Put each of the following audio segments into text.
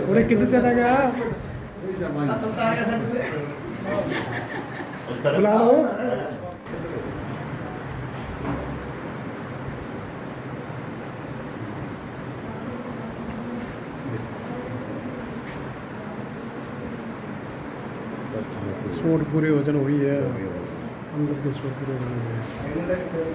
ਉਹਨੇ ਕਿੱਧਰ ਚਲਾ ਗਿਆ? ਬੁਲਾ ਲਓ। ਸੋਟ ਪੂਰੇ ਹੋ ਜਾਣ ਹੋਈ ਹੈ। ਅੰਦਰ ਦੇ ਸੋਟ ਪੂਰੇ ਹੋ ਜਾਣਗੇ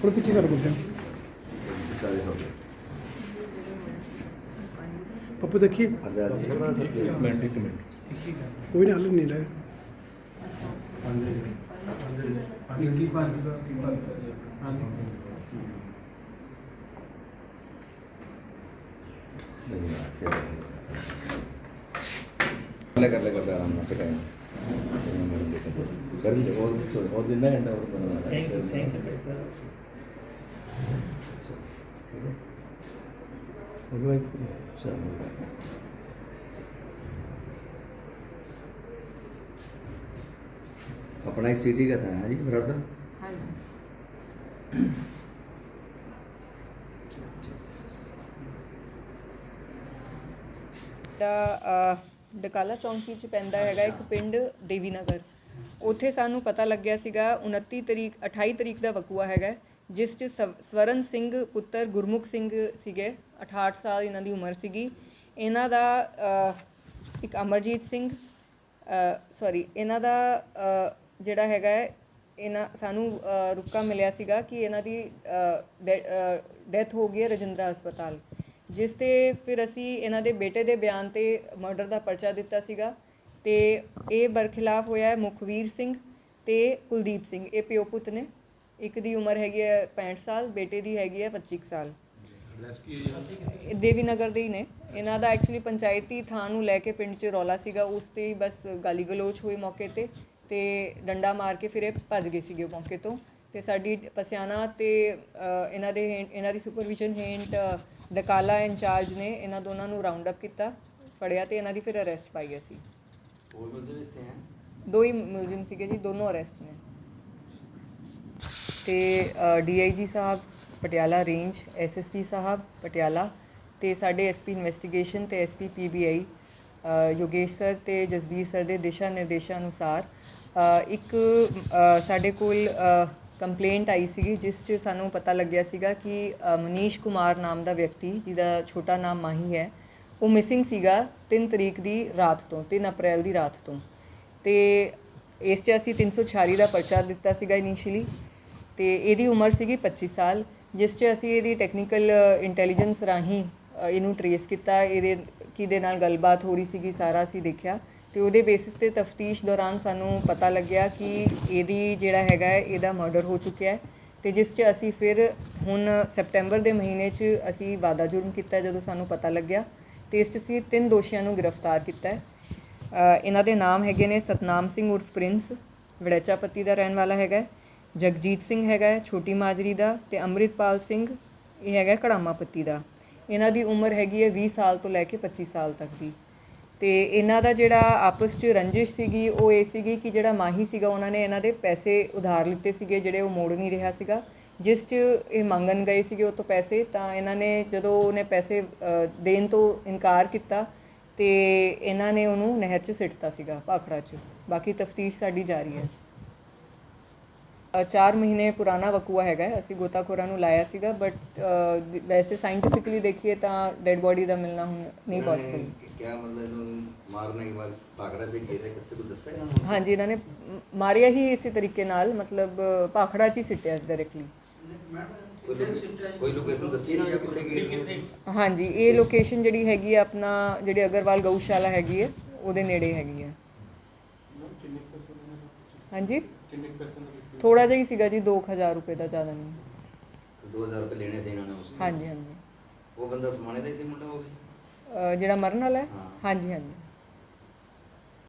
ਥੋੜਾ ਪਿੱਛੇ ਕਰ ਬੁੱਢਾ ਪੱਪੂ ਦੇਖੀ ਮਿੰਟ ਇੱਕ ਮਿੰਟ ਕੋਈ ਨਾ, ਹੱਲ ਨਹੀਂ ਲੈ। ਲੈ ਕਰ ਲੈ ਕਰ ਆਰਾਮ ਨਾਲ ਟਿਕਾਇਆ ਕਰ భగవద్గీత చదువు ਆਪਣਾ ਇੱਕ ਸਿਟੀ ਦਾ ਹੈ ਜੀ ਬਰਾੜ ਸਾਹਿਬ। ਹਾਂਜੀ ਦਾ ਡਕਾਲਾ ਚੌਂਕੀ ਚ ਪੈਂਦਾ ਹੈਗਾ ਇੱਕ ਪਿੰਡ ਦੇਵੀ ਨਗਰ। ਉੱਥੇ ਸਾਨੂੰ ਪਤਾ ਲੱਗਿਆ ਸੀਗਾ 29 ਤਰੀਕ 28 ਤਰੀਕ ਦਾ ਵਕੂਆ ਹੈਗਾ। ਜਿਸ ਚ ਸਵ- ਸਵਰਨ ਸਿੰਘ ਪੁੱਤਰ ਗੁਰਮੁਖ ਸਿੰਘ ਸੀਗੇ 68 ਸਾਲ ਇਹਨਾਂ ਦੀ ਉਮਰ ਸੀਗੀ। ਇਹਨਾਂ ਦਾ ਅ, ਇੱਕ ਅਮਰਜੀਤ ਸਿੰਘ ਸੌਰੀ ਇਹਨਾਂ ਦਾ ਅ, ਜਿਹੜਾ ਹੈਗਾ ਹੈ, ਇਹਨਾਂ ਸਾਨੂੰ ਅ, ਰੁਕਾ ਮਿਲਿਆ ਸੀਗਾ ਕਿ ਇਹਨਾਂ ਦੀ ਡੈਥ ਹੋ ਗਈ ਹੈ ਰਜਿੰਦਰਾ ਹਸਪਤਾਲ। ਜਿਸ ਤੇ ਫਿਰ ਅਸੀਂ ਇਹਨਾਂ ਦੇ ਬੇਟੇ ਦੇ ਬਿਆਨ ਤੇ ਮਰਡਰ ਦਾ ਪਰਚਾ ਦਿੱਤਾ ਸੀਗਾ ਤੇ ਇਹ ਬਰਖਿਲਾਫ ਹੋਇਆ ਹੈ ਮੁਖਵੀਰ ਸਿੰਘ ਤੇ ਕੁਲਦੀਪ ਸਿੰਘ ਇਹ ਪਿਓ ਪੁੱਤ ਨੇ। ਇੱਕ ਦੀ ਉਮਰ ਹੈਗੀ ਹੈ 65 ਸਾਲ ਬੇਟੇ ਦੀ ਹੈਗੀ ਹੈ 25 ਕੁ ਸਾਲ। ਇਹ ਦੇਵੀ ਨਗਰ ਦੇ ਹੀ ਨੇ। ਇਹਨਾਂ ਦਾ ਐਕਚੁਅਲੀ ਪੰਚਾਇਤੀ ਥਾਂ ਨੂੰ ਲੈ ਕੇ ਪਿੰਡ 'ਚ ਰੌਲਾ ਸੀਗਾ। ਉਸ ਤੇ ਹੀ ਬਸ ਗਾਲੀ ਗਲੋਚ ਹੋਈ ਮੌਕੇ ਤੇ ਤੇ ਡੰਡਾ ਮਾਰ ਕੇ ਫਿਰ ਇਹ ਭੱਜ ਗਏ ਸੀਗੇ ਮੌਕੇ ਤੋਂ। ਤੇ ਸਾਡੀ ਪਸਿਆਣਾ ਤੇ ਇਹਨਾਂ ਦੇ ਇਹਨਾਂ ਦੀ ਸੁਪਰਵਿਜ਼ਨ ਅ, ਡਕਾਲਾ ਇੰਚਾਰਜ ਨੇ ਇਹਨਾਂ ਦੋਨਾਂ ਨੂੰ ਰਾਉਂਡ ਅਪ ਕੀਤਾ ਫੜਿਆ ਤੇ ਇਹਨਾਂ ਦੀ ਫਿਰ ਅਰੈਸਟ ਪਾਈ ਅਸੀਂ। ਦੋ ਹੀ ਮੁਲਜ਼ਮ ਸੀਗੇ ਜੀ ਦੋਨੋਂ ਅਰੈਸਟ ਨੇ। ਤੇ ਡੀਆਈਜੀ ਸਾਹਿਬ, ਪਟਿਆਲਾ ਰੇਂਜ ਐਸਐਸਪੀ ਸਾਹਿਬ, ਪਟਿਆਲਾ ਤੇ ਸਾਡੇ ਐਸਪੀ ਇਨਵੈਸਟੀਗੇਸ਼ਨ ਤੇ ਐਸਪੀ ਪੀਬੀਆਈ ਯੋਗੇਸ਼ ਸਰ ਤੇ ਜਸਬੀਰ ਸਰ ਦੇ ਦਿਸ਼ਾ ਨਿਰਦੇਸ਼ਾਂ ਅਨੁਸਾਰ ਇੱਕ ਸਾਡੇ ਕੋਲ ਕੰਪਲੇਂਟ ਆਈ ਸੀਗੀ, ਜਿਸ 'ਚ ਸਾਨੂੰ ਪਤਾ ਲੱਗਿਆ ਸੀਗਾ ਕਿ ਮਨੀਸ਼ ਕੁਮਾਰ ਨਾਮ ਦਾ ਵਿਅਕਤੀ, ਜਿਹਦਾ ਛੋਟਾ ਨਾਮ ਮਾਹੀ ਹੈ, ਉਹ ਮਿਸਿੰਗ ਸੀਗਾ 3 ਤਰੀਕ ਦੀ ਰਾਤ ਤੋਂ 3 ਅਪ੍ਰੈਲ ਦੀ ਰਾਤ ਤੋਂ। ਤੇ, ਇਸ 'ਚ ਅਸੀਂ 346 ਦਾ ਪਰਚਾ ਦਿੱਤਾ ਸੀਗਾ ਇਨੀਸ਼ੀਅਲੀ ਤੇ ਇਹਦੀ ਉਮਰ ਸੀਗੀ 25 ਸਾਲ, ਜਿਸ 'ਚ ਅਸੀਂ ਇਹਦੀ ਟੈਕਨੀਕਲ ਇੰਟੈਲੀਜੈਂਸ ਰਾਹੀਂ ਇਹਨੂੰ ਟਰੇਸ ਕੀਤਾ। ਇਹਦੇ, ਕਿਹਦੇ ਨਾਲ ਗੱਲਬਾਤ ਹੋ ਰਹੀ ਸੀਗੀ, ਸਾਰਾ ਅਸੀਂ ਦੇਖਿਆ। ਤੇ ਉਹਦੇ ਬੇਸਿਸ ਤੇ ਤਫਤੀਸ਼ ਦੌਰਾਨ ਸਾਨੂੰ ਪਤਾ ਲੱਗਿਆ ਕਿ ਇਹਦੀ ਜਿਹੜਾ ਹੈਗਾ ਇਹਦਾ ਮਰਡਰ ਹੋ ਚੁੱਕਿਆ ਹੈ। ਤੇ ਜਿਸ 'ਚ ਅਸੀਂ ਫਿਰ ਹੁਣ ਸੈਪਟੈਂਬਰ ਦੇ ਮਹੀਨੇ 'ਚ ਅਸੀਂ ਵਾਦਾ ਜੁਰਮ ਕੀਤਾ ਜਦੋਂ ਸਾਨੂੰ ਪਤਾ ਲੱਗਿਆ। ਤੇ ਇਸ 'ਚ ਅਸੀਂ ਤਿੰਨ ਦੋਸ਼ੀਆਂ ਨੂੰ ਗ੍ਰਿਫਤਾਰ ਕੀਤਾ ਹੈ। ਇਹਨਾਂ ਦੇ ਨਾਮ ਹੈਗੇ ਨੇ ਸਤਨਾਮ ਸਿੰਘ ਉਰਫ ਪ੍ਰਿੰਸ ਵੜੈਚਾ ਦਾ ਰਹਿਣ ਵਾਲਾ ਹੈਗਾ ਜਗਜੀਤ ਸਿੰਘ ਹੈਗਾ ਛੋਟੀ ਮਾਜਰੀ ਦਾ ਤੇ ਅੰਮ੍ਰਿਤਪਾਲ ਸਿੰਘ, ਇਹ ਹੈਗਾ ਹੈ ਕੜਾਮਾ ਪੱਤੀ ਦਾ। ਇਹਨਾਂ ਦੀ ਉਮਰ ਹੈਗੀ ਹੈ 20 ਸਾਲ ਤੋਂ ਲੈ ਕੇ 25 ਸਾਲ ਤੱਕ ਦੀ। ਤੇ ਇਹਨਾਂ ਦਾ ਜਿਹੜਾ ਆਪਸ 'ਚ ਰੰਜਿਸ਼ ਸੀਗੀ, ਉਹ ਇਹ ਸੀਗੀ ਕਿ ਜਿਹੜਾ ਮਾਹੀ ਸੀਗਾ, ਉਹਨਾਂ ਨੇ ਇਹਨਾਂ ਦੇ ਪੈਸੇ ਉਧਾਰ ਲਿੱਤੇ ਸੀਗੇ, ਜਿਹੜੇ ਉਹ ਮੋੜ ਨਹੀਂ ਰਿਹਾ ਸੀਗਾ। ਜਿਸ 'ਚ ਇਹ ਮੰਗਣ ਗਏ ਸੀਗੇ ਉਹ ਤੋਂ ਪੈਸੇ, ਤਾਂ ਇਹਨਾਂ ਨੇ ਜਦੋਂ ਉਹਨੇ ਪੈਸੇ ਦੇਣ ਤੋਂ ਇਨਕਾਰ ਕੀਤਾ, ਤੇ ਇਹਨਾਂ ਨੇ ਉਹਨੂੰ ਨਹਿਰ 'ਚ ਸਿੱਟਤਾ ਸੀਗਾ, ਭਾਖੜਾ 'ਚ। ਬਾਕੀ ਤਫਤੀਸ਼ ਸਾਡੀ ਜਾਰੀ ਹੈ। ਚਾਰ ਮਹੀਨੇ ਪੁਰਾਣਾ ਵਕੂਆ ਹੈਗਾ ਅਸੀਂ ਗੋਤਾਖੋਰਾਂ ਨੂੰ ਲਾਇਆ ਸੀਗਾ ਬਟ ਵੈਸੇ ਸਾਇੰਟੀਫਿਕਲੀ ਦੇਖੀਏ ਤਾਂ ਡੈਡ ਬੋਡੀ ਦਾ ਮਿਲਣਾ ਹੁਣ ਨਹੀਂ ਪੋਸੀਬਲ ਕੀ ਹਾਂਜੀ ਇਹਨਾਂ ਨੇ ਮਾਰਿਆ ਹੀ ਇਸੇ ਤਰੀਕੇ ਨਾਲ ਮਤਲਬ ਪਾਖੜਾ ਚ ਹੀ ਸਿੱਟਿਆ ਡਾਇਰੈਕਟਲੀ ਹਾਂਜੀ ਇਹ ਲੋਕੇਸ਼ਨ ਜਿਹੜੀ ਹੈਗੀ ਹੈ ਆਪਣਾ ਜਿਹੜੀ ਅਗਰਵਾਲ ਗਊਸ਼ਾਲਾ ਹੈਗੀ ਹੈ ਉਹਦੇ ਨੇੜੇ ਹੈਗੀ ਹੈ। ਹਾਂਜੀ? ਥੋੜਾ ਜਿਹਾ ਹੀ ਸੀਗਾ ਜੀ 2000 ਰੁਪਏ ਦਾ ਜ਼ਿਆਦਾ ਨਹੀਂ। 2000 ਰੁਪਏ ਲੈਣੇ ਸੀ ਇਹਨਾਂ ਨੇ ਉਸ ਹਾਂਜੀ ਹਾਂਜੀ। ਉਹ ਬੰਦਾ ਸਮਾਣੇ ਦਾ ਹੀ ਸੀ ਮੁੰਡਾ ਉਹ ਵੀ? ਅਹ ਜਿਹੜਾ ਮਰਨ ਵਾਲਾ ਹੈ? ਹਾਂ। ਹਾਂਜੀ ਹਾਂਜੀ।